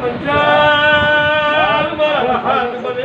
પંચાલ મારા હાથ બને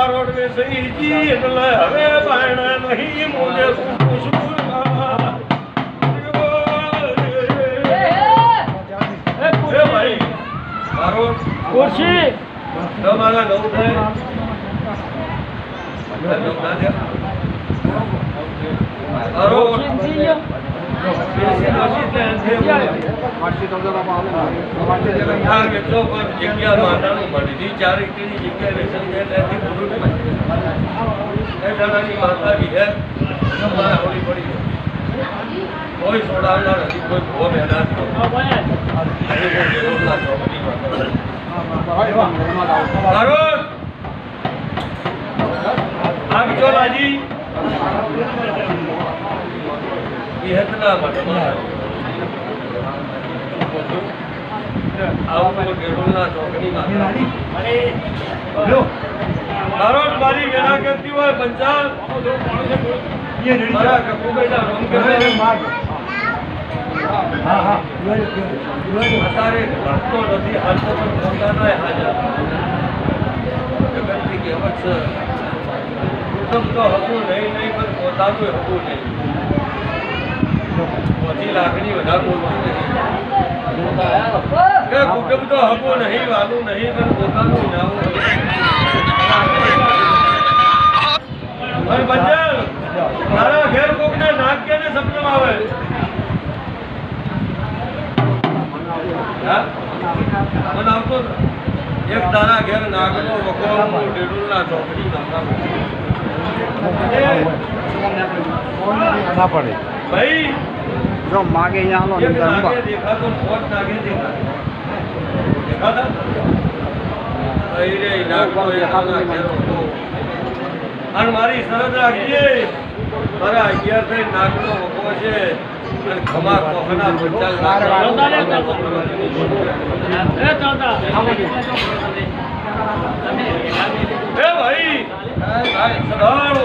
માતા બારોડ વેસઈજી એટલે હવે બાયણ નહીં મોજે ભાઈ ખુરશી. તમારા નવ થાય. નવ ના દે ચાર પર જગ્યા માતાનું મળી હતી કોઈ સોડાવનાર નથી કોઈ ભો બેના બારોટ આ બીજો અત્યારે ભણતો નથી હાલતો પણ પોતાનો હાજર. જગતની કહેવત છે કુટુંબ તો હતું નહીં નહીં, પણ પોતાનું હતું નહીં. પછી લાગણી વધારે બોલવું નહીં. કુટુંબ તો હકો નહીં વાલું નહીં પણ પોતાનું નાવું બંજલ મારા ઘેર કોકને નાક કે સપનું આવે? મને આવતો એક તારા ઘેર નાગનો વખો ડેડુલના ચોકડી નામના ના પડે. ભાઈ જો માગે અહીંયા હાલો એક ને નાગે દેખાતો ને પોત નાગે દેખાતો? દેખાતા અહીં રે ઈ નાગનો એક તારા ઘેર વખો. અને મારી શરત રાખજે. મારા અગિયાર થઈ નાગનો વખો છે અને ખમા કોખના પંચાલ એ ભાઈ સદાળો.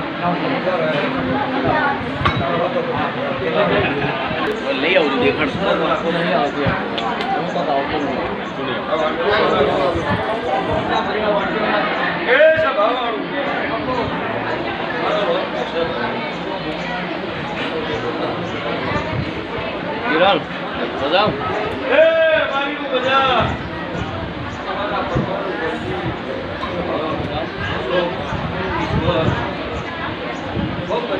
લઈ આવું દેખાડ એ સભાવાળું. મારો રોગ છે. કિરણ બજાવ એ મારી બધા તમારા પરમાણુ બહુ મજા આવી પ્રસાદ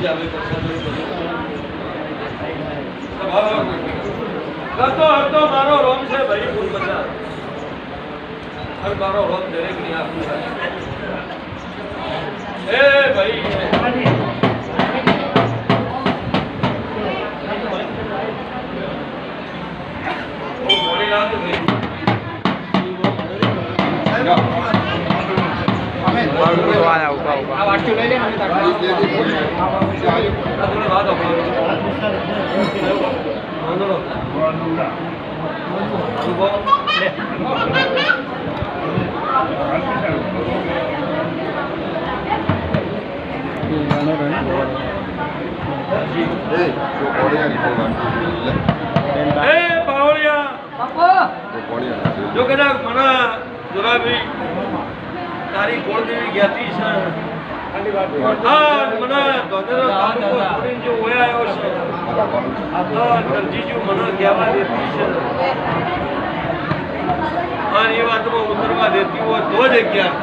મારો રોમ છે ભાઈ ફૂલ બધા હર મારો રોમ દરેકની આપું એ, ભાઈ. મોડી રાત થઈ. જો કદાચ મને દુરાભાઈ તારી કુળદેવી જ્ઞાતિ છે. હા મને ધોધેરો તાલુકો છોડીને જો ઓય આવ્યો છે દરજીજુ મને કહેવા દેતી છે. અને એ વાતમાં ઉતરવા દેતી હોય તો જ અગિયાર.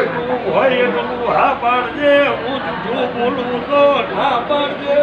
એટલું હોય એટલું હા પાડજે હું જૂઠું બોલું તો ના પાડજે.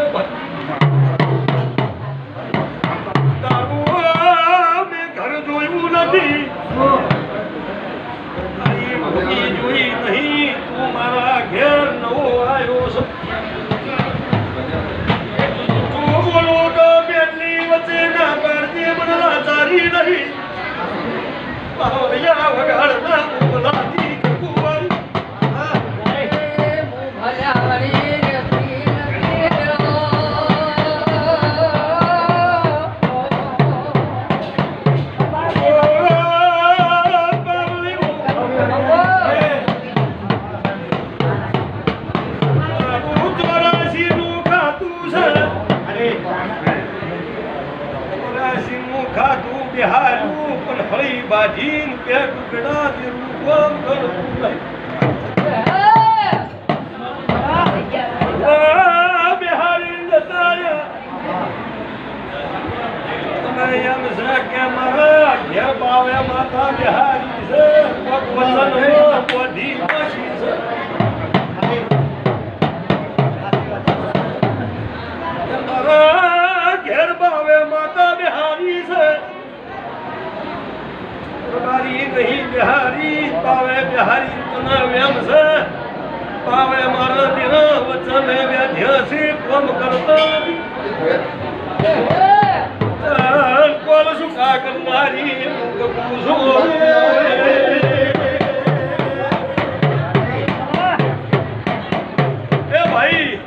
એ ભાઈ,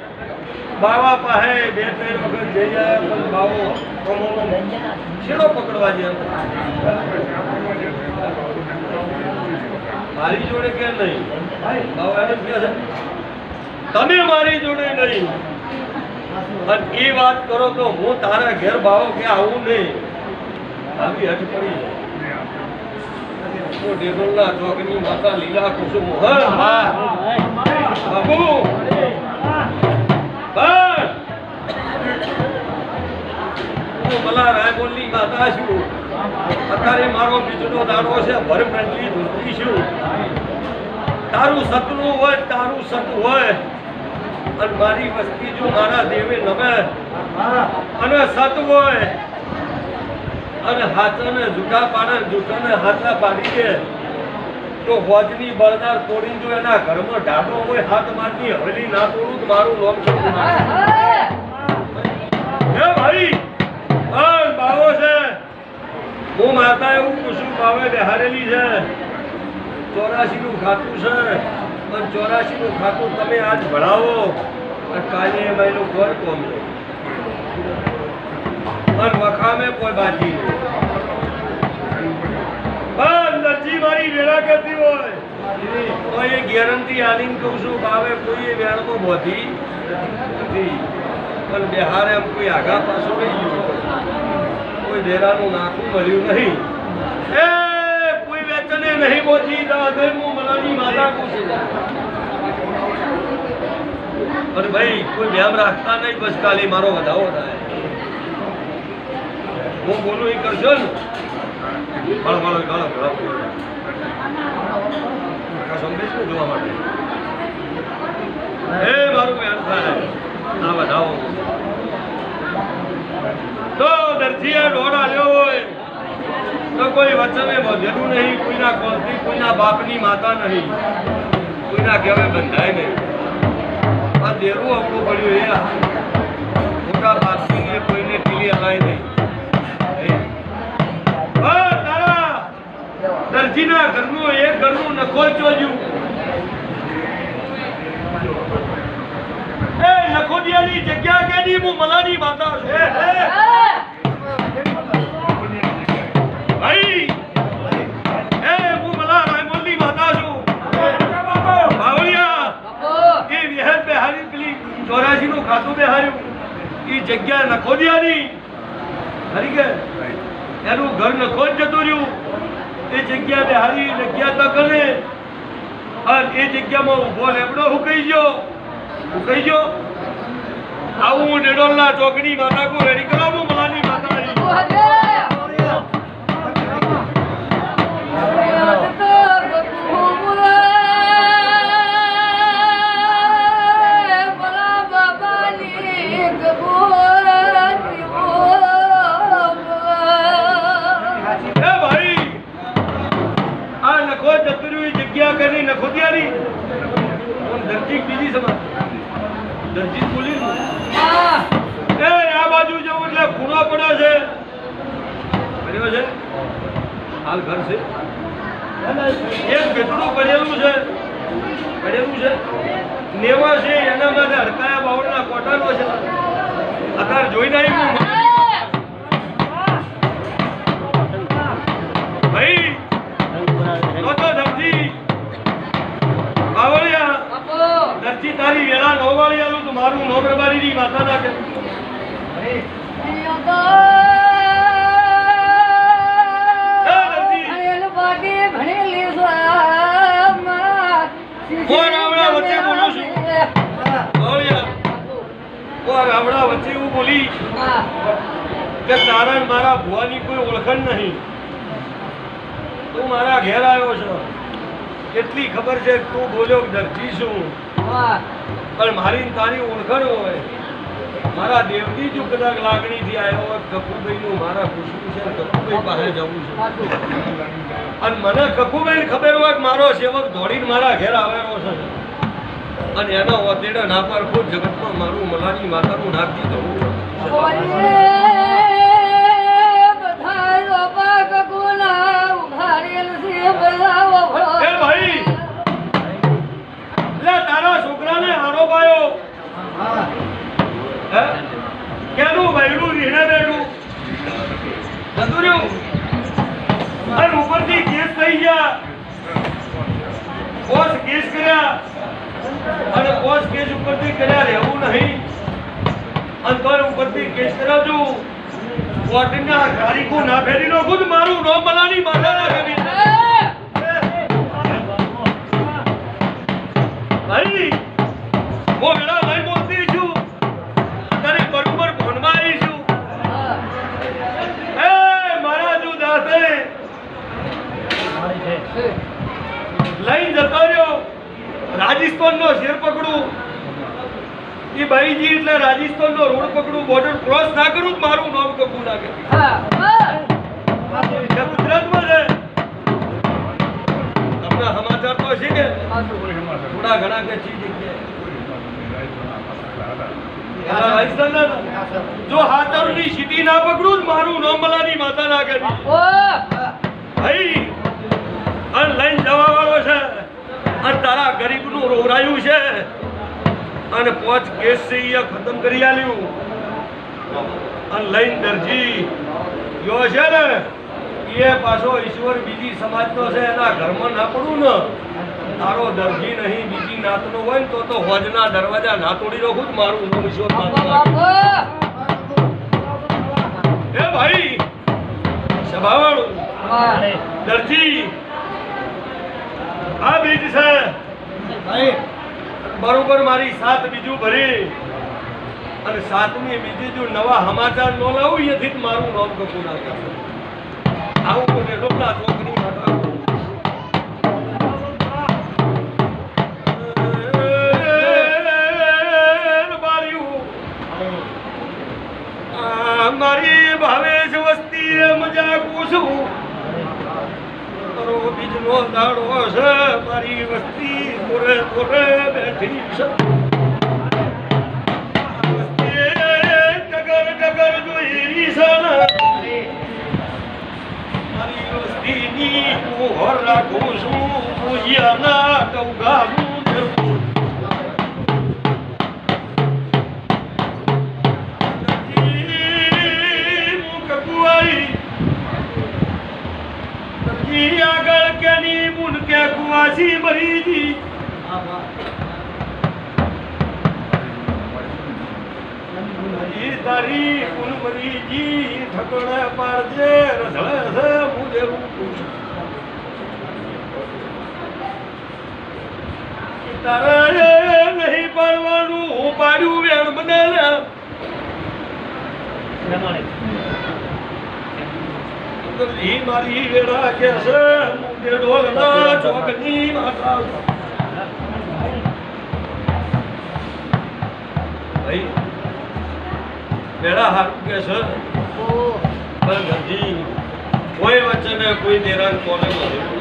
બાવા પાસે બે ત્રણ વખત બાવો કમોનો પકડવા જેમ મારી જોડે કે નહીં? બાવા તમે મારી જોડે નહીં. અને એ વાત કરો તો હું તારા ઘેર ભાવો કે આવું નહીં. આવી હટ માતા લીલા કુસુમ. બાબુ ભલા રાયબોલની માતા છું. અત્યારે મારો બીજનો દાડો છે ભરપેટલી ધૂળતી છું. તારું સતનું હોય, તારું સત હોય. અને મારી વસ્તી જો મારા દેવે નમે, અને સત હોય, અને હાથને જૂઠા પાડે, જૂઠાને હાથા પાડી દે, તો હોજની બળદાર તોડી જો એના ઘરમાં ઢાબો હોય, હાથ મારની હવેલી ના તોડું મારું લોક છે? હે ભાઈ હા બાવો છે. હું માતા એવું પૂછું, બાવે બેહારેલી છે ચોરાશી નું ખાતું છે. અને ચોરાશીનું ખાતું તમે આજ ભણાવો અને કાલે એમાં ઘર કોમ છે અને વખામે કોઈ બાજી નરજી મારી વેળા કરતી હોય. તો એ ગેરંટી આલીને કહું છું બાવે કોઈ એ વેળમાં બોધી નથી. પણ બિહારે એમ કોઈ આગા પાછું નહીં કોઈ દેરાનું નાખું મળ્યું નહીં. એ, કોઈ વેચને નહીં બોધી દાદર હું અને ભાઈ, કોઈ વ્યામ રાખતા નહીં બસ કાલે મારો વધાવો થાય. હું બોલું એ કરશો ને. ભણો ભણો ભણો ભણો જોવા માટે. એ મારું વ્યામ થાય. ના વધાવો. તો દરજીએ દોડ લેવો હોય. તો કોઈ વચને વધેલું નહીં, કોઈના કોલથી કોઈના બાપની માતા નહીં. કોઈના કહેવે બંધાય નહીં. આ દેરું આપણું પડ્યું એ. મોટા બાપની કોઈને ટીલી હલાય નહીં. દરજીના ઘરનું એક ઘરનું નખો ચોજ્યું એ નખોદિયાની જગ્યા કેની? હું મલાની માતા છું. ખાતું એ જગ્યા નખોદિયાની હરી કે? એનું ઘર નખોદ જતું રહ્યું. એ જગ્યા બેહારી જગ્યા તક ને અને એ જગ્યામાં ઊભો લેબડો હુકાઈ ગયો. હુકાઈ ગયો? આવું નેડોલના ચોકડી માતા કો રેડી કરાવું, મલાની ને મારા ભુવાની કોઈ ઓળખણ નહીં. તું મારા ઘેર આવ્યો છો. કેટલી ખબર છે તું બોલ્યો દરજી છું. પણ મારી તારી ઓળખણ હોય. મારા દેવની જો કદાચ લાગણીથી આવ્યો હોય કપૂરભાઈ નું મારા પૂછવું છે કપૂરભાઈ પાસે જવું છે. અને મને કપૂરભાઈ ખબર હોય કે મારો સેવક દોડીને મારા ઘેર આવેલો છે. અને એના ઓતેડા ના પર ખુદ જગતમાં મારું મલાની માતાનું નાખી દઉં ના ફેરી નો ખુદ મારું નો મલાની માથા ગુજરાતમાં છે. તમને સમાચાર તો છે કે થોડા ઘણા કે હતા. જો હાથરની સીટી ના પકડું જ મારું નામ મલાની માતા ના કરી. ભાઈ અને લઈને જવા વાળો છે. અને તારા ગરીબનું રોવરાયું છે. અને પોચ કેસ છે એ ખતમ કરી આલ્યું. અને લઈને દરજી. યો છે ને? એ પાછો ઈશ્વર બીજી સમાજનો છે એના ઘરમાં ના પડવું ને. તારો દરજી નહીં બીજી નાતનો હોય ને તો તો હોજના દરવાજા ના તોડી નાખું જ મારું હું ઈશ્વર એ ભાઈ સભાવાળું દરજી. આ બીજ છે. ભાઈ. બરોબર મારી સાત બીજું ભરી. અને સાતમી બીજી જો નવા સમાચાર નો લાવું એથી જ મારું નામ કપૂર નાખે આવું કોને રોકડા રાખું છું પૂજ્યાના ટૌગાનું ધરું. હું કકુવાઈ જી આગળ કેની મુન કે પારજે રસળે છે મુજે તારે નહીં પાડવાનું હું પાડ્યું વેણ બનેલા. ઈ મારી વેળા કે છે મુજે ઢોલના ચોકની માતા ભાઈ વેળા હારું કે છે? પણ કોઈ વચ્ચે ને કોઈ દેરાન કોને નથી